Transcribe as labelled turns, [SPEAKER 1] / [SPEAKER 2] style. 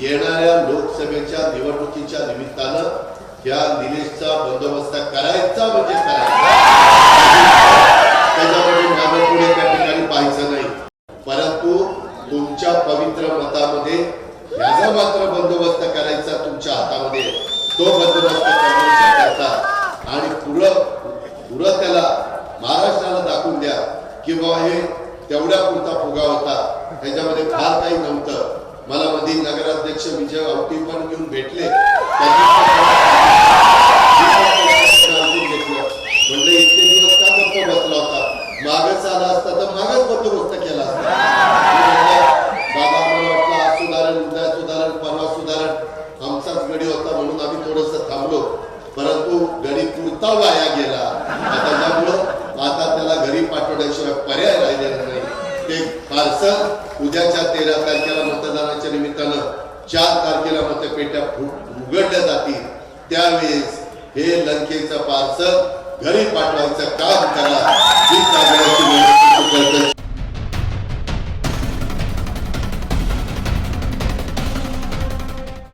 [SPEAKER 1] येणाऱ्या लोकसभेच्या निवडणुकीच्या निमित्तानं या निलेशचा बंदोबस्त करायचा म्हणजे करायचा. त्याच्यामध्ये पुढे त्या ठिकाणी पाहायचं नाही. परंतु तुमच्या पवित्र मतामध्ये याचा मात्र बंदोबस्त करायचा तुमच्या हातामध्ये. तो बंदोबस्त करण्याचा करायचा आणि पुढं पुढं त्याला महाराष्ट्राला दाखवून द्या की बाबा हे तेवढ्या पुरता फुगा होता. त्याच्यामध्ये फार काही नव्हतं. मला मधी नगराध्यक्ष विजय आवटी पण घेऊन भेटले. म्हणलं इतके दिवस का गप्प बसला होता? मागच आला असता तर मागच बंदोबस्त केला असता. बाबा मला वाटलं आज सुधारण उद्या सुधारण परवा सुधारण. आमचाच गडी होता म्हणून आम्ही थोडस थांबलो. परंतु गडी पुरता वाया गेला. आता त्यामुळं आता त्याला घरी पाठवण्याशिवाय पर्याय राहिलेला नाही. ते पार्सल उद्याच्या तेरा तारखेला नंतर चार तारखेला मतपेट्या उघडल्या जातील. त्यावेळेस हे लंकेचं पार्सल घरी पाठवायचं काम करा.